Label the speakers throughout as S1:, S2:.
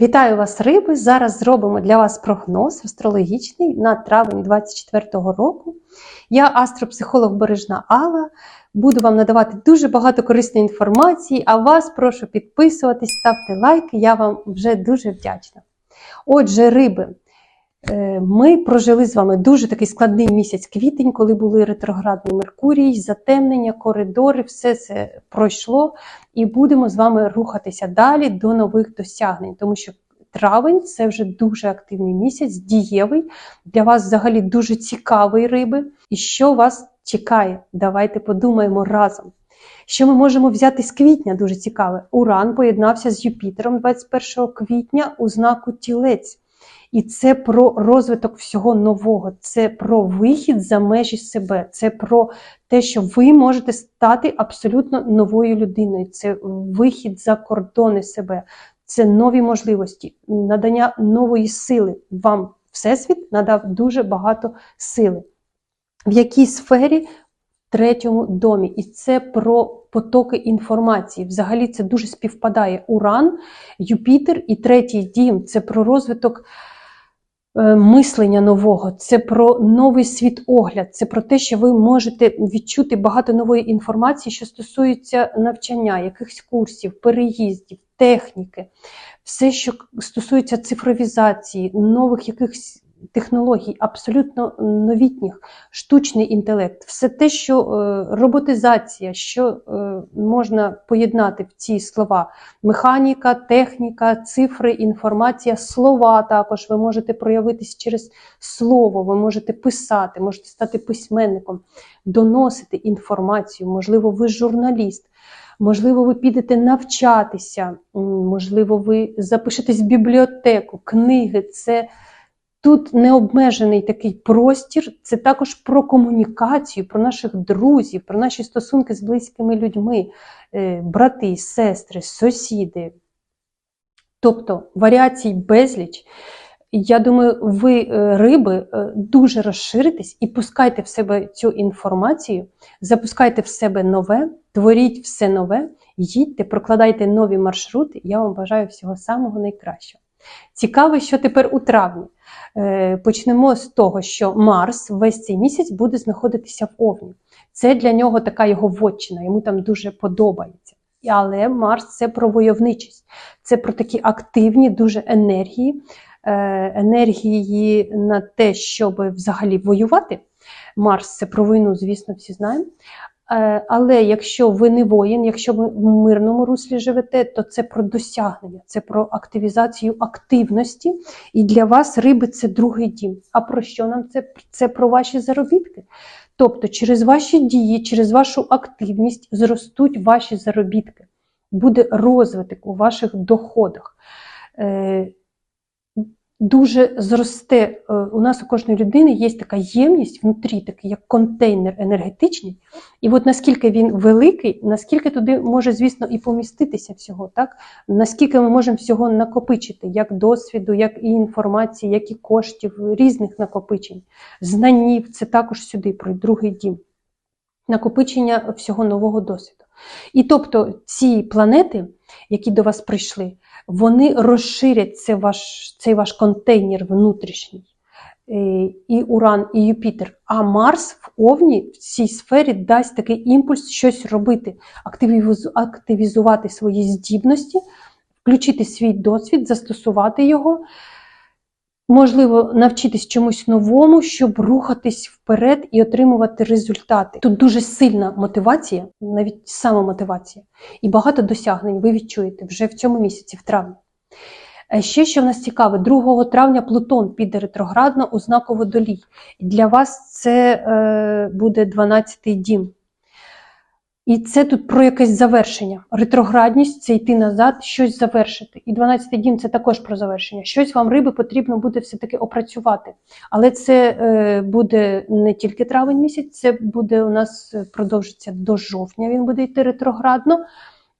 S1: Вітаю вас, риби! Зараз зробимо для вас прогноз астрологічний на травень 2024 року. Я астропсихолог Бережна Алла. Буду вам надавати дуже багато корисної інформації, а вас прошу підписуватись, ставте лайки, я вам вже дуже вдячна. Отже, риби, ми прожили з вами дуже такий складний місяць квітень, коли були ретроградний Меркурій, затемнення, коридори, все це пройшло, і будемо з вами рухатися далі до нових досягнень, тому що травень це вже дуже активний місяць, дієвий, для вас взагалі дуже цікавий риби. І що вас чекає? Давайте подумаємо разом. Що ми можемо взяти з квітня дуже цікаве. Уран поєднався з Юпітером 21 квітня у знаку Тілець. І це про розвиток всього нового, це про вихід за межі себе, це про те, що ви можете стати абсолютно новою людиною. Це вихід за кордони себе, це нові можливості, надання нової сили. Вам Всесвіт надав дуже багато сили. В якій сфері? В третьому домі. І це про потоки інформації. Взагалі це дуже співпадає. Уран, Юпітер і третій дім це про розвиток. Е, мислення нового, це про новий світогляд, це про те, що ви можете відчути багато нової інформації, що стосується навчання, якихось курсів, переїздів, техніки, все, що стосується цифровізації, нових якихось технологій, абсолютно новітніх, штучний інтелект, все те, що е, роботизація, що е, можна поєднати в ці слова: механіка, техніка, цифри, інформація, слова також ви можете проявитись через слово, ви можете писати, можете стати письменником, доносити інформацію, можливо, ви журналіст. Можливо, ви підете навчатися, можливо, ви запишетесь в бібліотеку, книги. Це Тут необмежений такий простір, це також про комунікацію, про наших друзів, про наші стосунки з близькими людьми, е, брати, сестри, сусіди. Тобто варіацій безліч. Я думаю, ви, е, риби, е, дуже розширитесь і пускайте в себе цю інформацію, запускайте в себе нове, творіть все нове, їдьте, прокладайте нові маршрути. Я вам бажаю всього самого найкращого. Цікаво, що тепер у травні. Е, почнемо з того, що Марс весь цей місяць буде знаходитися в Овні. Це для нього така його вотчина, йому там дуже подобається. Але Марс це про войовничість, це про такі активні дуже енергії, е, енергії на те, щоб взагалі воювати. Марс це про війну, звісно, всі знаємо. Е, але якщо ви не воїн, якщо ви в мирному руслі живете, то це про досягнення, це про активізацію активності. І для вас риби це другий дім. А про що нам це? Це про ваші заробітки. Тобто, через ваші дії, через вашу активність зростуть ваші заробітки, буде розвиток у ваших доходах. Дуже зросте. Е, у нас у кожної людини є така ємність внутрі, такий як контейнер енергетичний. І от наскільки він великий, наскільки туди може, звісно, і поміститися всього, так? наскільки ми можемо всього накопичити, як досвіду, як і інформації, як і коштів, різних накопичень, знанів, це також сюди про другий дім. Накопичення всього нового досвіду. І тобто ці планети, які до вас прийшли, вони розширять цей ваш, цей ваш контейнер внутрішній. Е, і Уран, і Юпітер. А Марс в Овні в цій сфері дасть такий імпульс щось робити, активізувати свої здібності, включити свій досвід, застосувати його можливо навчитись чомусь новому, щоб рухатись вперед і отримувати результати. Тут дуже сильна мотивація, навіть самомотивація, і багато досягнень ви відчуєте вже в цьому місяці, в травні. Е, ще що в нас цікаве, 2 травня Плутон піде ретроградно у знаку водолій. Для вас це е, буде 12-й дім. І це тут про якесь завершення. Ретроградність це йти назад, щось завершити. І 12-й дім це також про завершення. Щось вам риби потрібно буде все-таки опрацювати. Але це е, буде не тільки травень місяць, це буде у нас е, продовжиться до жовтня. Він буде йти ретроградно,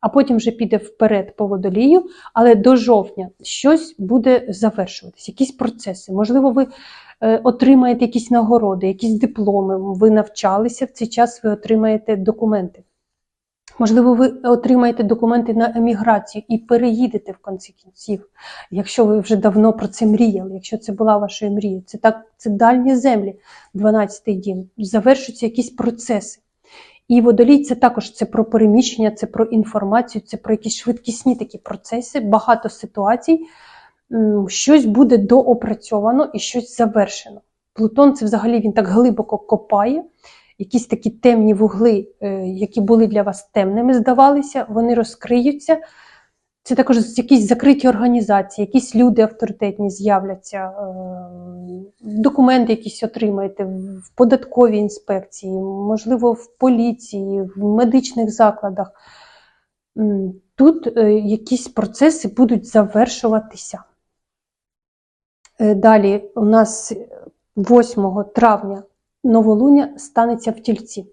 S1: а потім вже піде вперед по водолію. Але до жовтня щось буде завершуватись, якісь процеси. Можливо, ви. Е, отримаєте якісь нагороди, якісь дипломи, ви навчалися в цей час, ви отримаєте документи Можливо, ви отримаєте документи на еміграцію і переїдете в кінці кінців, якщо ви вже давно про це мріяли, якщо це була вашою мрією. Це так, це дальні землі, 12-й дім. Завершуються якісь процеси. І водолій це також це про переміщення, це про інформацію, це про якісь швидкісні такі процеси, багато ситуацій. Щось буде доопрацьовано і щось завершено. Плутон це взагалі він так глибоко копає. Якісь такі темні вугли, е, які були для вас темними, здавалися, вони розкриються. Це також якісь закриті організації, якісь люди авторитетні з'являться, е, документи якісь отримаєте в податковій інспекції, можливо, в поліції, в медичних закладах. Тут е, якісь процеси будуть завершуватися. Далі у нас 8 травня новолуння станеться в тільці.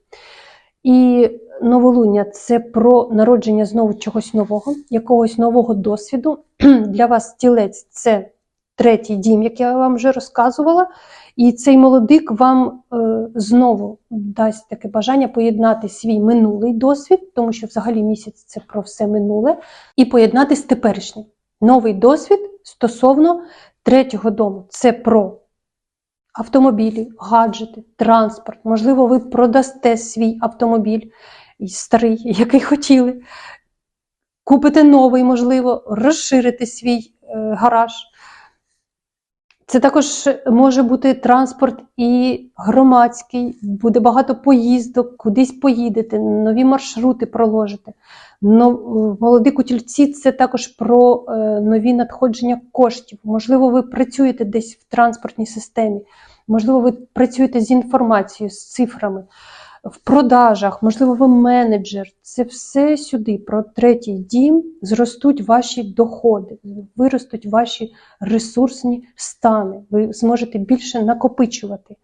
S1: І новолуння це про народження знову чогось нового, якогось нового досвіду. Для вас тілець це третій дім, як я вам вже розказувала. І цей молодик вам е, знову дасть таке бажання поєднати свій минулий досвід, тому що взагалі місяць це про все минуле, і поєднати з теперішнім. Новий досвід стосовно третього дому. Це про автомобілі, гаджети, транспорт. Можливо, ви продасте свій автомобіль старий, який хотіли. Купите новий, можливо, розширите свій е, гараж. Це також може бути транспорт і громадський, буде багато поїздок, кудись поїдете, нові маршрути проложите. Но, молоді кутільці це також про е, нові надходження коштів. Можливо, ви працюєте десь в транспортній системі, можливо, ви працюєте з інформацією, з цифрами, в продажах, можливо, ви менеджер. Це все сюди, про третій дім, зростуть ваші доходи, виростуть ваші ресурсні стани. Ви зможете більше накопичувати.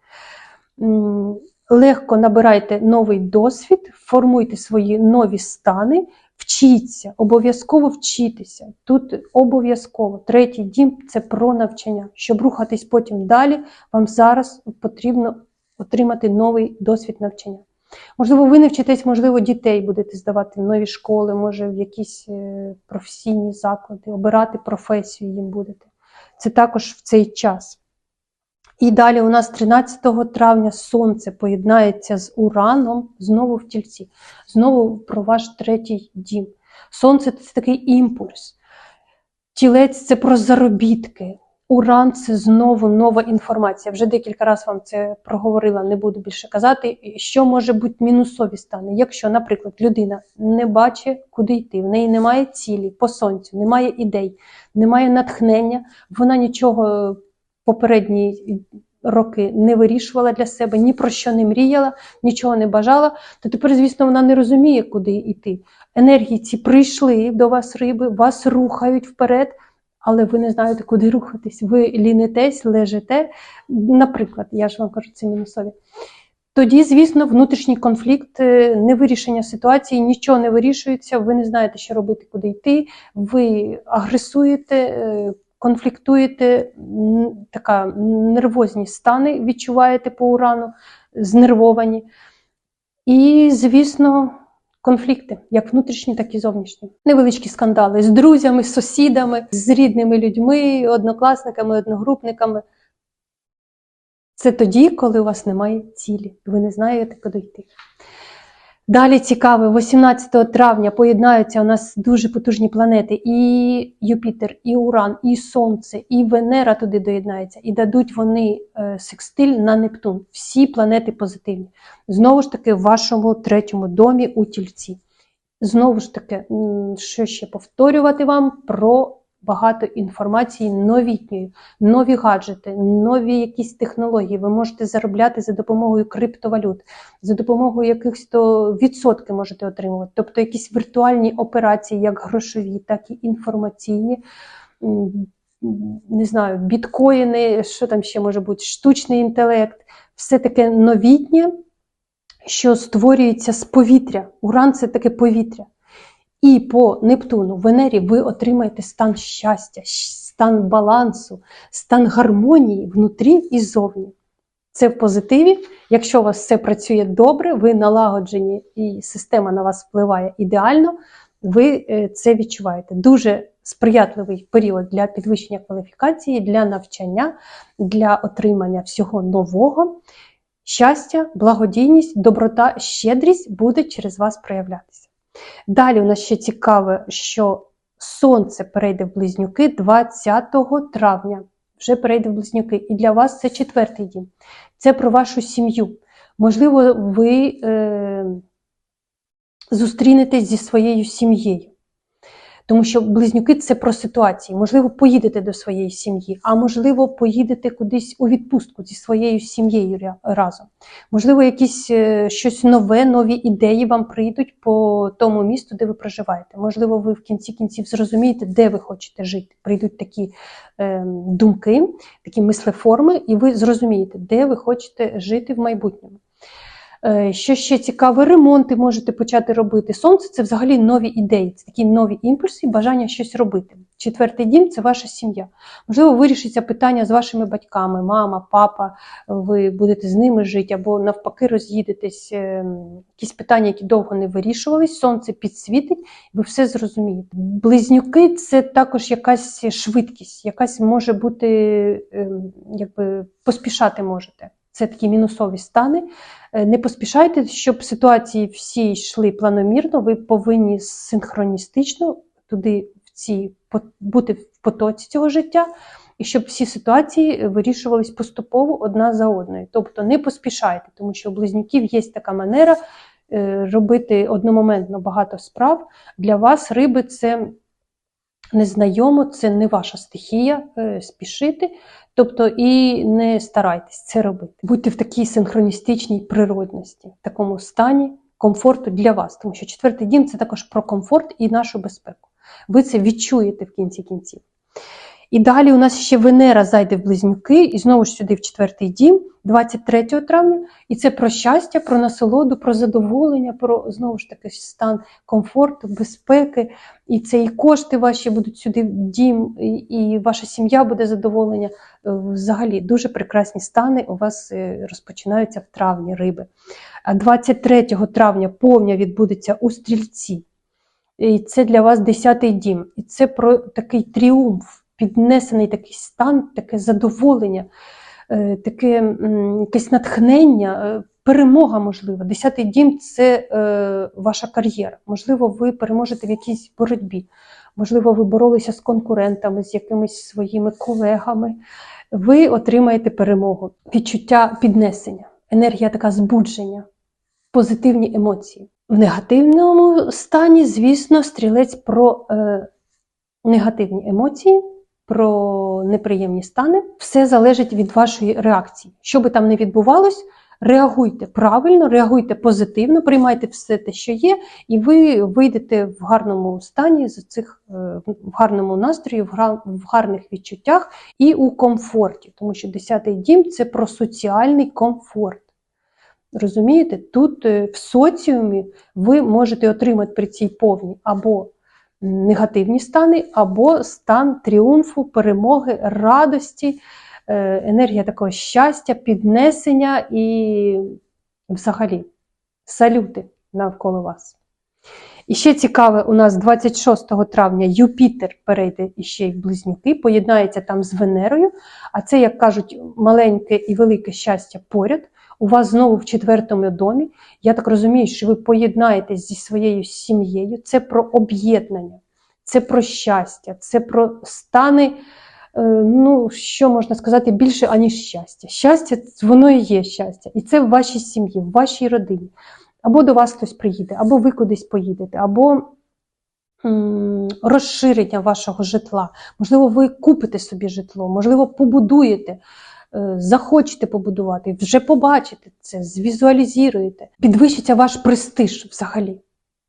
S1: Легко набирайте новий досвід, формуйте свої нові стани, вчіться, обов'язково вчитися. Тут обов'язково третій дім це про навчання. Щоб рухатись потім далі, вам зараз потрібно отримати новий досвід навчання. Можливо, ви не вчитесь, можливо, дітей будете здавати в нові школи, може в якісь е, професійні заклади, обирати професію їм будете. Це також в цей час. І далі у нас 13 травня Сонце поєднається з Ураном знову в тільці, знову про ваш третій дім. Сонце це такий імпульс. Тілець це про заробітки. Уран це знову нова інформація. Вже декілька разів вам це проговорила, не буду більше казати. Що може бути мінусові стани? Якщо, наприклад, людина не бачить, куди йти, в неї немає цілі по сонцю, немає ідей, немає натхнення, вона нічого попередні роки не вирішувала для себе, ні про що не мріяла, нічого не бажала, то тепер, звісно, вона не розуміє, куди йти. Енергії ці прийшли до вас, риби, вас рухають вперед, але ви не знаєте, куди рухатись. Ви лінитесь, лежите. Наприклад, я ж вам кажу, це мінусові. Тоді, звісно, внутрішній конфлікт, е, невирішення ситуації, нічого не вирішується, ви не знаєте, що робити, куди йти, ви агресуєте, е, конфліктуєте, така нервозні стани відчуваєте по урану, знервовані. І, звісно, конфлікти, як внутрішні, так і зовнішні. Невеличкі скандали з друзями, з сусідами, з рідними людьми, однокласниками, одногрупниками. Це тоді, коли у вас немає цілі, ви не знаєте, куди йти. Далі цікаво, 18 травня поєднаються у нас дуже потужні планети, і Юпітер, і Уран, і Сонце, і Венера туди доєднаються, і дадуть вони е, секстиль на Нептун. Всі планети позитивні. Знову ж таки, в вашому третьому домі у тільці. Знову ж таки, що ще повторювати вам про багато інформації новітньої, нові гаджети, нові якісь технології. Ви можете заробляти за допомогою криптовалют, за допомогою якихось то відсотки можете отримувати, тобто якісь віртуальні операції, як грошові, так і інформаційні. Не знаю, біткоїни, що там ще може бути, штучний інтелект, все таке новітнє, що створюється з повітря. Уран це таке повітря. І по Нептуну, Венері, ви отримаєте стан щастя, стан балансу, стан гармонії внутрі і зовні. Це в позитиві. Якщо у вас все працює добре, ви налагоджені і система на вас впливає ідеально, ви е, це відчуваєте. Дуже сприятливий період для підвищення кваліфікації, для навчання, для отримання всього нового. Щастя, благодійність, доброта, щедрість буде через вас проявлятися. Далі у нас ще цікаве, що Сонце перейде в близнюки 20 травня. Вже перейде в близнюки. І для вас це четвертий дім. Це про вашу сім'ю. Можливо, ви е, зустрінетесь зі своєю сім'єю. Тому що близнюки це про ситуації. Можливо, поїдете до своєї сім'ї, а можливо, поїдете кудись у відпустку зі своєю сім'єю разом. Можливо, якісь е, щось нове, нові ідеї вам прийдуть по тому місту, де ви проживаєте. Можливо, ви в кінці кінців зрозумієте, де ви хочете жити. Прийдуть такі е, думки, такі мислеформи, і ви зрозумієте, де ви хочете жити в майбутньому. Е, Що ще цікаве, ремонти можете почати робити. Сонце це взагалі нові ідеї, це такі нові імпульси і бажання щось робити. Четвертий дім це ваша сім'я. Можливо, вирішиться питання з вашими батьками, мама, папа, ви будете з ними жити, або навпаки, роз'їдетесь. е, Якісь питання, які довго не вирішувались, сонце підсвітить, ви все зрозумієте. Близнюки це також якась швидкість, якась може бути, е, якби поспішати можете. Це такі мінусові стани. Е, Не поспішайте, щоб ситуації всі йшли планомірно, ви повинні синхроністично туди в ці, бути в потоці цього життя, і щоб всі ситуації вирішувались поступово одна за одною. Тобто не поспішайте, тому що у близнюків є така манера е, робити одномоментно багато справ. Для вас риби це незнайомо, це не ваша стихія е, спішити. Тобто і не старайтесь це робити. Будьте в такій синхроністичній природності, в такому стані комфорту для вас, тому що четвертий дім це також про комфорт і нашу безпеку. Ви це відчуєте в кінці кінців. І далі у нас ще Венера зайде в близнюки, і знову ж сюди в четвертий дім, 23 травня. І це про щастя, про насолоду, про задоволення, про знову ж таки стан комфорту, безпеки. І це і кошти ваші будуть сюди в дім, і, і ваша сім'я буде задоволення. Е, Взагалі дуже прекрасні стани у вас е, розпочинаються в травні риби. А 23 травня повня відбудеться у стрільці. І це для вас 10-й дім. І це про такий тріумф, піднесений такий стан, таке задоволення, е, таке якесь натхнення, е, перемога можлива. Десятий дім це е, ваша кар'єра. Можливо, ви переможете в якійсь боротьбі. Можливо, ви боролися з конкурентами, з якимись своїми колегами. Ви отримаєте перемогу, відчуття піднесення, енергія така збудження, позитивні емоції. В негативному стані, звісно, стрілець про е, негативні емоції, про неприємні стани. Все залежить від вашої реакції. Що би там не відбувалось, реагуйте правильно, реагуйте позитивно, приймайте все те, що є, і ви вийдете в гарному стані з цих е, в гарному настрої, в гарних відчуттях і у комфорті, тому що 10-й дім це про соціальний комфорт. Розумієте, тут е, в соціумі ви можете отримати при цій повні або негативні стани, або стан тріумфу, перемоги, радості, е, енергія такого щастя, піднесення і взагалі салюти навколо вас. І ще цікаве, у нас 26 травня Юпітер перейде іще й в близнюки, поєднається там з Венерою, а це, як кажуть, маленьке і велике щастя поряд. У вас знову в четвертому домі. Я так розумію, що ви поєднаєтесь зі своєю сім'єю. Це про об'єднання, це про щастя, це про стани, е, ну, що можна сказати, більше, аніж щастя. Щастя, воно і є щастя. І це в вашій сім'ї, в вашій родині. Або до вас хтось приїде, або ви кудись поїдете, або розширення вашого житла. Можливо, ви купите собі житло, можливо, побудуєте, захочете побудувати, вже побачите це, звізуалізуєте. Підвищиться ваш престиж взагалі.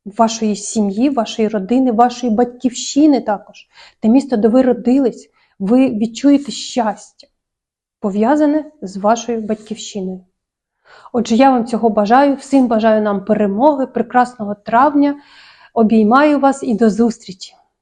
S1: Вашої сім'ї, вашої родини, вашої батьківщини також. Те місто, де ви родились, ви відчуєте щастя, пов'язане з вашою батьківщиною. Отже, я вам цього бажаю, всім бажаю нам перемоги, прекрасного травня. Обіймаю вас і до зустрічі!